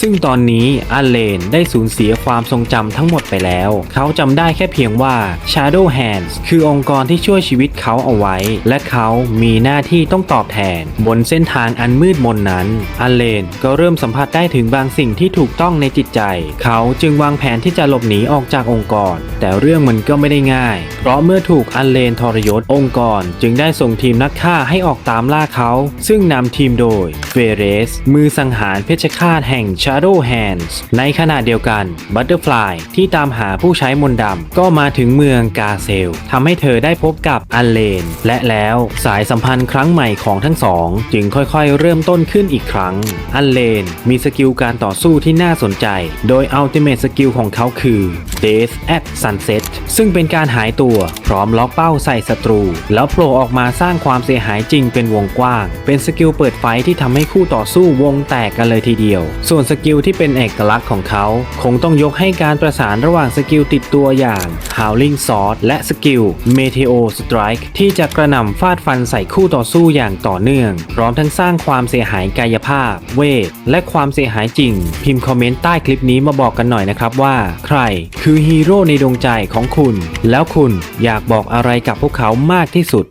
ซึ่งตอนนี้อันเลนได้สูญเสียความทรงจำทั้งหมดไปแล้ว เขาจำได้แค่เพียงว่า Shadow Hands คือองค์กรที่ช่วยชีวิตเขาเอาไว้ และเขามีหน้าที่ต้องตอบแทน บนเส้นทางอันมืดมนนั้นอันเลนก็เริ่มสัมผัสได้ถึงบางสิ่งที่ถูกต้องในจิตใจ เขาจึงวางแผนที่จะหลบหนีออกจากองค์กร แต่เรื่องมันก็ไม่ได้ง่าย เพราะเมื่อถูกอันเลนทรยศองค์กร จึงได้ส่งทีมนักฆ่าให้ออกตามล่าเขา ซึ่งนำทีมโดยเฟเรส มือสังหารเพชฌฆาตแห่ง Shadow Hands ในขณะเดียวกัน Butterfly ที่ตามหาผู้ใช้มนต์ดำก็มาถึงเมืองกาเซลทำให้เธอได้พบกับอันเลน และแล้วสายสัมพันธ์ครั้งใหม่ของทั้งสอง จึงค่อยๆ เริ่มต้นขึ้นอีกครั้ง อันเลนมีสกิลการต่อสู้ที่น่าสนใจ โดย Ultimate สกิลของเขาคือ Death at Sunset ซึ่งเป็นการหายตัวพร้อมล็อกเป้าใส่ศัตรู แล้วโผล่ออกมาสร้างความเสียหายจริงเป็นวงกว้าง เป็นสกิลเปิดไฟที่ทำให้คู่ต่อสู้วงแตกกันเลยทีเดียว ส่วนสกิลที่เป็นเอกลักษณ์ของเขา คงต้องยกให้การประสานระหว่างสกิลติดตัวอย่าง Howling Sword และสกิล Meteo Strike ที่จะกระหน่ำฟาดฟันใส่คู่ต่อสู้อย่างต่อเนื่อง พร้อมทั้งสร้างความเสียหายกายภาพ เวท และความเสียหายจริง พิมพ์คอมเมนต์ใต้คลิปนี้มาบอกกันหน่อยนะครับว่า ใครคือฮีโร่ในดวงใจของคุณ แล้วคุณอยากบอกอะไรกับพวกเขามากที่สุด